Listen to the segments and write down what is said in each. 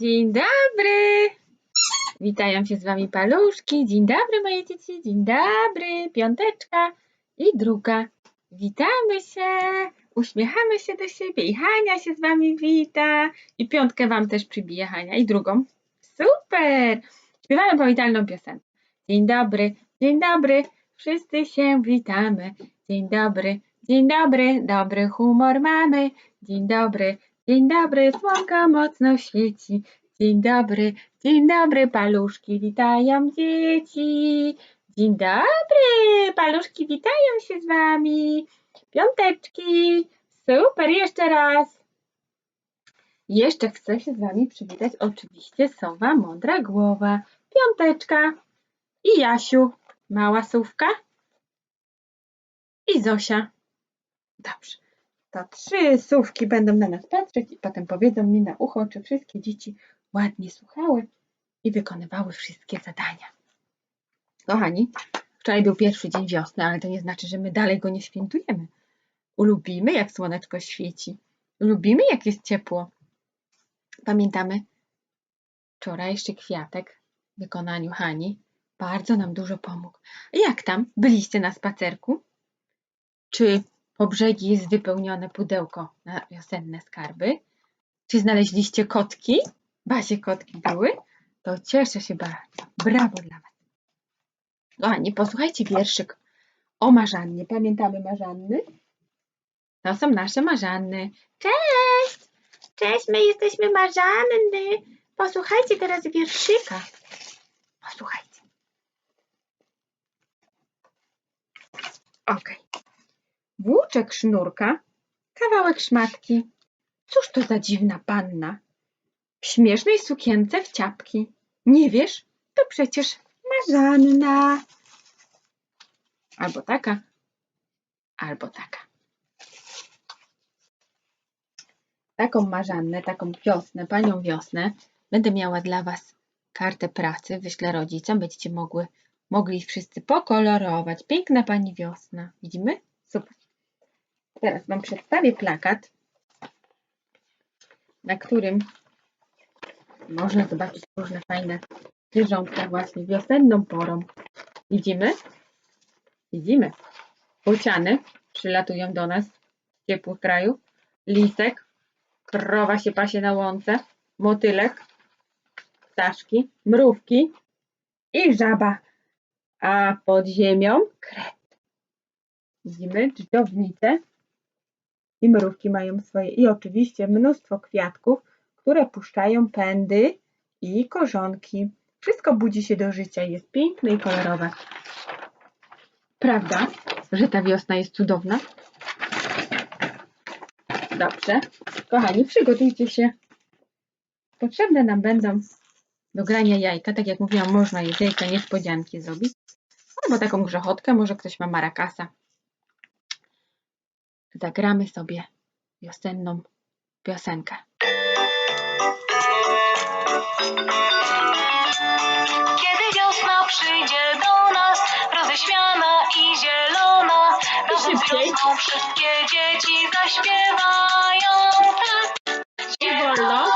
Dzień dobry! Witają się z Wami paluszki. Dzień dobry moje dzieci, dzień dobry. Piąteczka i druga. Witamy się, uśmiechamy się do siebie i Hania się z Wami wita. I piątkę Wam też przybije Hania i drugą. Super! Śpiewamy powitalną piosenkę. Dzień dobry, dzień dobry, wszyscy się witamy. Dzień dobry, dzień dobry, dobry humor mamy. Dzień dobry, dzień dobry, słonko mocno świeci. Dzień dobry, dzień dobry, paluszki witają dzieci. Dzień dobry, paluszki witają się z wami. Piąteczki, super, jeszcze raz. Jeszcze chcę się z wami przywitać oczywiście Sowa Mądra Głowa, Piąteczka i Jasiu, mała Sówka i Zosia. Dobrze, to trzy Sówki będą na nas patrzeć i potem powiedzą mi na ucho, czy wszystkie dzieci ładnie słuchały i wykonywały wszystkie zadania. Kochani, wczoraj był pierwszy dzień wiosny, ale to nie znaczy, że my dalej go nie świętujemy. Lubimy, jak słoneczko świeci. Lubimy, jak jest ciepło. Pamiętamy wczorajszy kwiatek w wykonaniu Hani. Bardzo nam dużo pomógł. Jak tam? Byliście na spacerku? Czy po brzegi jest wypełnione pudełko na wiosenne skarby? Czy znaleźliście kotki? Bazie kotki były? To cieszę się bardzo. Brawo dla Was. Kochani, posłuchajcie wierszyk o Marzannie. Pamiętamy Marzanny? To są nasze Marzanny. Cześć! Cześć, my jesteśmy Marzanny. Posłuchajcie teraz wierszyka. Posłuchajcie. Okej. Włóczek sznurka, kawałek szmatki. Cóż to za dziwna panna? W śmiesznej sukience w ciapki. Nie wiesz? To przecież Marzanna. Albo taka, albo taka. Taką Marzannę, taką wiosnę, panią wiosnę będę miała dla Was kartę pracy, wyślę rodzicom, będziecie mogły, mogli wszyscy pokolorować. Piękna pani wiosna. Widzimy? Super. Teraz Wam przedstawię plakat, na którym można zobaczyć różne fajne zwierzątka właśnie wiosenną porą. Widzimy? Widzimy. Bociany przylatują do nas z ciepłych krajów. Lisek, krowa się pasie na łące, motylek, ptaszki, mrówki i żaba. A pod ziemią kret. Widzimy dżdżownice i mrówki mają swoje. I oczywiście mnóstwo kwiatków, które puszczają pędy i korzonki. Wszystko budzi się do życia jest piękne i kolorowe. Prawda, że ta wiosna jest cudowna? Dobrze. Kochani, przygotujcie się. Potrzebne nam będą do grania jajka. Tak jak mówiłam, można je z jajka niespodzianki zrobić. Albo taką grzechotkę, może ktoś ma marakasa. Zagramy sobie wiosenną piosenkę. Kiedy wiosna przyjdzie do nas, roześmiana i zielona, razem z wiosną wszystkie dzieci zaśpiewają tak. Wolno.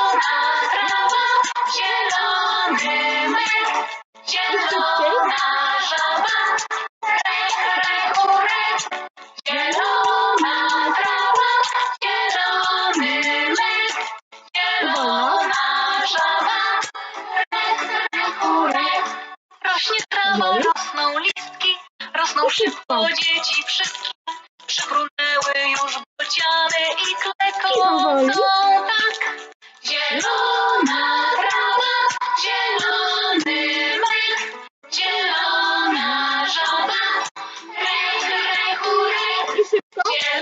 Urek. I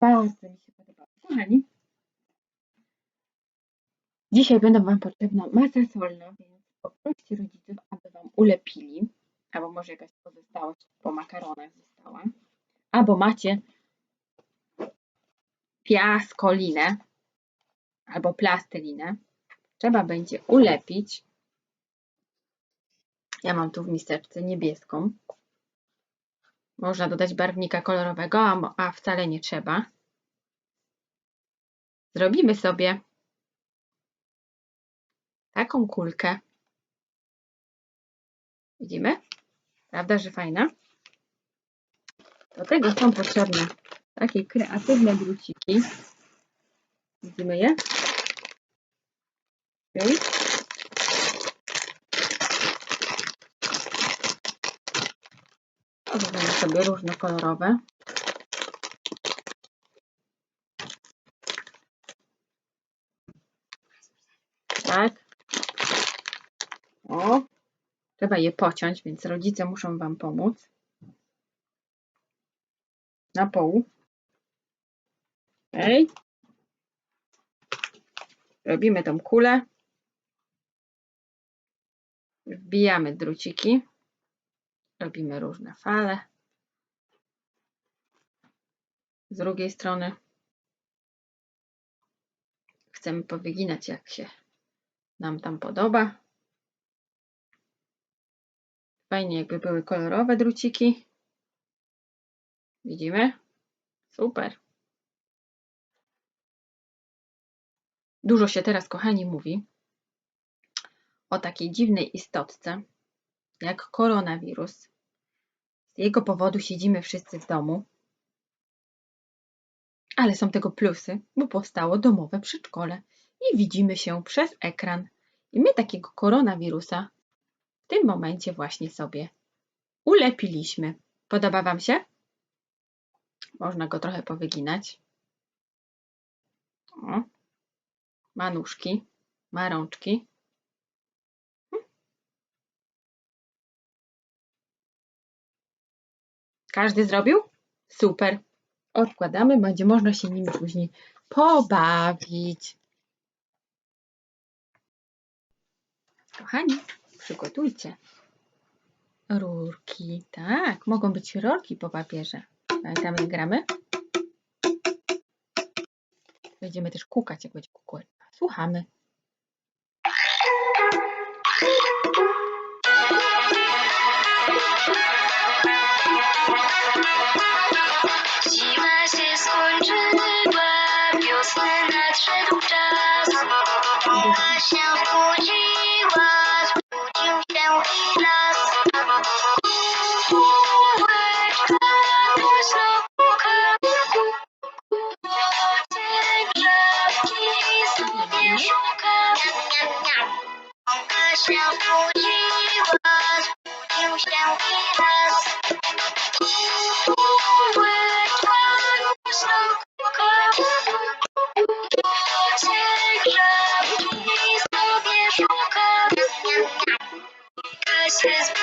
Bardzo mi się podobało. Kochani, dzisiaj będą Wam potrzebna masa solna, więc poproście rodziców, aby Wam ulepili, albo może jakaś pozostałość po makaronach została, albo macie piaskolinę, albo plastelinę. Trzeba będzie ulepić. Ja mam tu w miseczce niebieską. Można dodać barwnika kolorowego, a, wcale nie trzeba. Zrobimy sobie taką kulkę. Widzimy? Prawda, że fajna? Do tego są potrzebne takie kreatywne druciki. Widzimy je? Okej. Zrobimy sobie różnokolorowe. Tak. O. Trzeba je pociąć, więc rodzice muszą Wam pomóc. Na pół. Okej. Robimy tą kulę. Wbijamy druciki. Robimy różne fale. Z drugiej strony chcemy powyginać jak się nam tam podoba. Fajnie jakby były kolorowe druciki. Widzimy? Super. Dużo się teraz, kochani, mówi o takiej dziwnej istotce, jak koronawirus. Z jego powodu siedzimy wszyscy w domu. Ale są tego plusy, bo powstało domowe przedszkole i widzimy się przez ekran. I my takiego koronawirusa w tym momencie właśnie sobie ulepiliśmy. Podoba Wam się? Można go trochę powyginać. O. Ma nóżki, ma rączki. Każdy zrobił? Super. Odkładamy, będzie można się nimi później pobawić. Kochani, przygotujcie rurki. Tak, mogą być rurki po papierze. Pamiętamy, jak gramy? Będziemy też kukać, jak będzie kukuryka. Słuchamy. Christmas.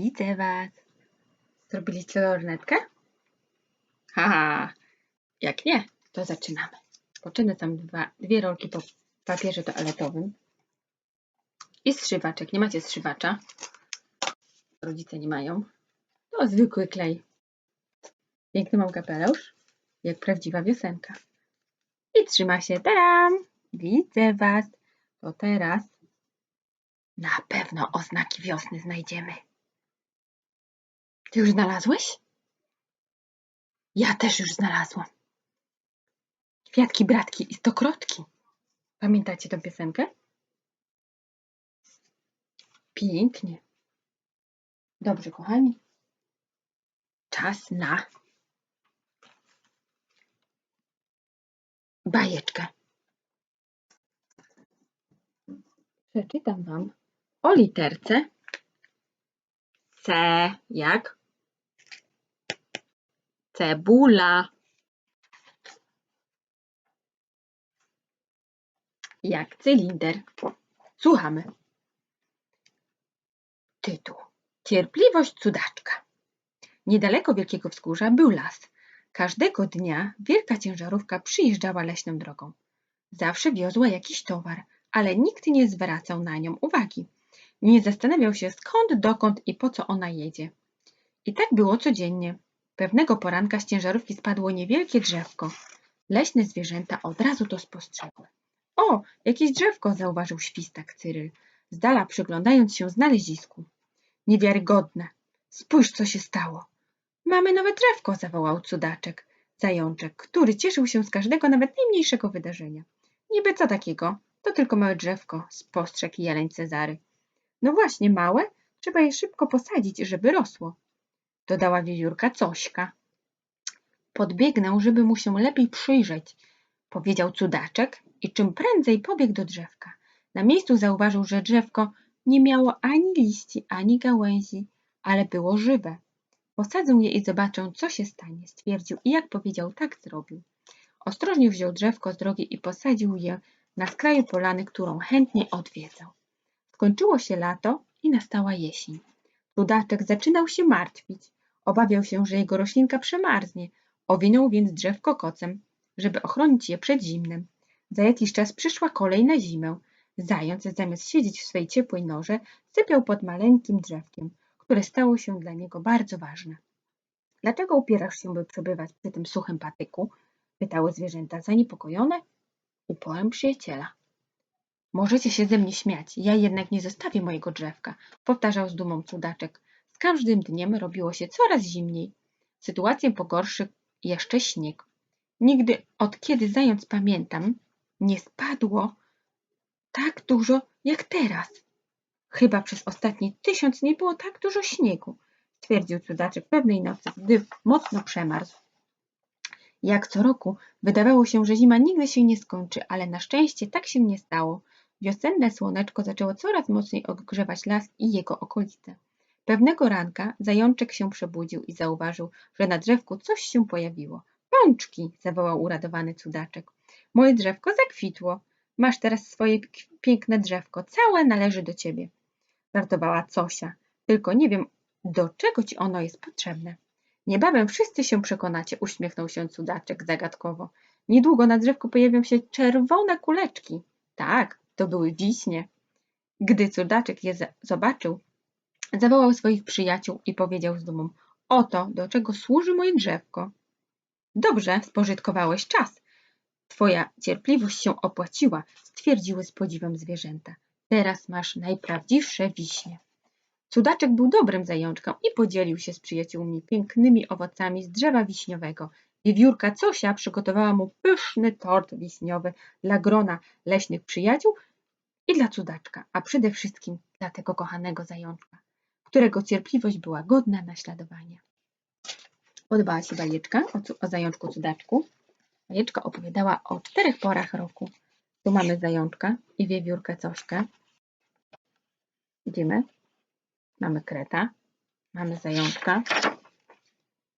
Widzę Was. Zrobiliście lornetkę? Haha, jak nie, to zaczynamy. Poczynę tam dwa, dwie rolki po papierze toaletowym i zszywaczek. Nie macie zszywacza? Rodzice nie mają. To zwykły klej. Piękny mam kapelusz, jak prawdziwa wiosenka. I trzyma się. Taram! Widzę Was. To teraz na pewno oznaki wiosny znajdziemy. Ty już znalazłeś? Ja też już znalazłam. Kwiatki, bratki i stokrotki. Pamiętacie tę piosenkę? Pięknie. Dobrze, kochani. Czas na bajeczkę. Przeczytam Wam o literce C jak cebula. Jak cylinder. Słuchamy. Tytuł. Cierpliwość cudaczka. Niedaleko Wielkiego Wzgórza był las. Każdego dnia wielka ciężarówka przyjeżdżała leśną drogą. Zawsze wiozła jakiś towar, ale nikt nie zwracał na nią uwagi. Nie zastanawiał się skąd, dokąd i po co ona jedzie. I tak było codziennie. Pewnego poranka z ciężarówki spadło niewielkie drzewko. Leśne zwierzęta od razu to spostrzegły. O, jakieś drzewko, zauważył świstak Cyryl, z dala przyglądając się znalezisku. Niewiarygodne. Spójrz, co się stało. Mamy nowe drzewko, zawołał cudaczek, zajączek, który cieszył się z każdego, nawet najmniejszego wydarzenia. Niby co takiego? To tylko małe drzewko, spostrzegł jeleń Cezary. No właśnie, małe? Trzeba je szybko posadzić, żeby rosło. Dodała wiewiórka Cośka. Podbiegnę, żeby mu się lepiej przyjrzeć, powiedział cudaczek i czym prędzej pobiegł do drzewka. Na miejscu zauważył, że drzewko nie miało ani liści, ani gałęzi, ale było żywe. Posadzę je i zobaczę, co się stanie, stwierdził i jak powiedział, tak zrobił. Ostrożnie wziął drzewko z drogi i posadził je na skraju polany, którą chętnie odwiedzał. Skończyło się lato i nastała jesień. Cudaczek zaczynał się martwić. Obawiał się, że jego roślinka przemarznie. Owinął więc drzewko kocem, żeby ochronić je przed zimnem. Za jakiś czas przyszła kolej na zimę. Zając zamiast siedzieć w swej ciepłej norze, sypiał pod maleńkim drzewkiem, które stało się dla niego bardzo ważne. Dlaczego upierasz się, by przebywać przy tym suchym patyku? pytały zwierzęta zaniepokojone uporem przyjaciela. Możecie się ze mnie śmiać, ja jednak nie zostawię mojego drzewka, powtarzał z dumą cudaczek. Każdym dniem robiło się coraz zimniej. Sytuację pogorszy jeszcze śnieg. Nigdy od kiedy zając pamiętam, nie spadło tak dużo jak teraz. Chyba przez ostatni tysiąc nie było tak dużo śniegu, stwierdził cudaczek pewnej nocy, gdy mocno przemarzł. Jak co roku wydawało się, że zima nigdy się nie skończy, ale na szczęście tak się nie stało. Wiosenne słoneczko zaczęło coraz mocniej ogrzewać las i jego okolice. Pewnego ranka zajączek się przebudził i zauważył, że na drzewku coś się pojawiło. Pączki! zawołał uradowany cudaczek. Moje drzewko zakwitło. Masz teraz swoje piękne drzewko, całe należy do ciebie. Żartowała Cosia, tylko nie wiem, do czego ci ono jest potrzebne. Niebawem wszyscy się przekonacie, uśmiechnął się cudaczek zagadkowo. Niedługo na drzewku pojawią się czerwone kuleczki. Tak, to były wiśnie. Gdy cudaczek je zobaczył, zawołał swoich przyjaciół i powiedział z dumą: Oto do czego służy moje drzewko. Dobrze, spożytkowałeś czas. Twoja cierpliwość się opłaciła, stwierdziły z podziwem zwierzęta. Teraz masz najprawdziwsze wiśnie. Cudaczek był dobrym zajączkiem i podzielił się z przyjaciółmi pięknymi owocami z drzewa wiśniowego. Wiewiórka Cosia przygotowała mu pyszny tort wiśniowy dla grona leśnych przyjaciół i dla cudaczka, a przede wszystkim dla tego kochanego zajączka, którego cierpliwość była godna naśladowania. Podobała się bajeczka o, o zajączku cudaczku. Bajeczka opowiadała o czterech porach roku. Tu mamy zajączka i wiewiórkę Cośkę. Widzimy? Mamy kreta, mamy zajączka.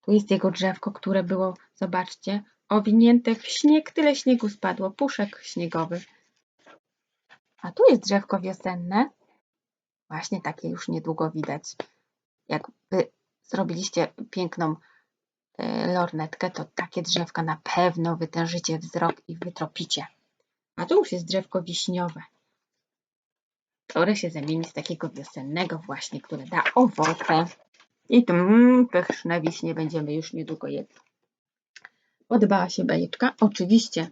Tu jest jego drzewko, które było, zobaczcie, owinięte w śnieg. Tyle śniegu spadło, puszek śniegowy. A tu jest drzewko wiosenne. Właśnie takie już niedługo widać. Jak wy zrobiliście piękną e, lornetkę, to takie drzewka na pewno wytężycie wzrok i wytropicie. A tu już jest drzewko wiśniowe, które się zamieni z takiego wiosennego właśnie, które da owoce. I to mm, pyszne wiśnie będziemy już niedługo jedli. Podobała się bajeczka? Oczywiście.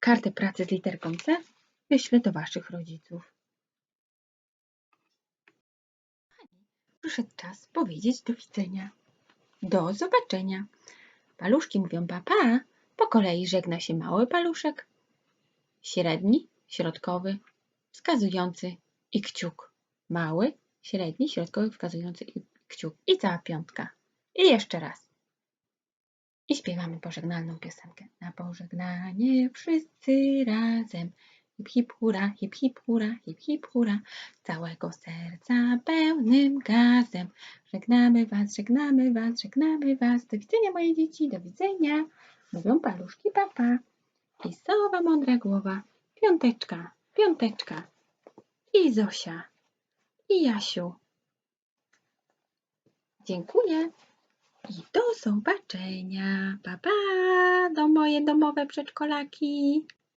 Kartę pracy z literką C wyślę do Waszych rodziców. Przyszedł czas powiedzieć do widzenia. Do zobaczenia. Paluszki mówią papa. Po kolei żegna się mały paluszek, średni, środkowy, wskazujący i kciuk. Mały, średni, środkowy, wskazujący i kciuk. I cała piątka. I jeszcze raz. I śpiewamy pożegnalną piosenkę. Na pożegnanie wszyscy razem. Hip hip hura, hip hip hura, hip hip hura. Całego serca pełnym gazem. Żegnamy was, żegnamy was, żegnamy was. Do widzenia moje dzieci, do widzenia. Mówią paluszki papa. I sowa mądra głowa. Piąteczka, piąteczka. I Zosia. I Jasiu. Dziękuję. I do zobaczenia. Pa, pa, do moje domowe przedszkolaki.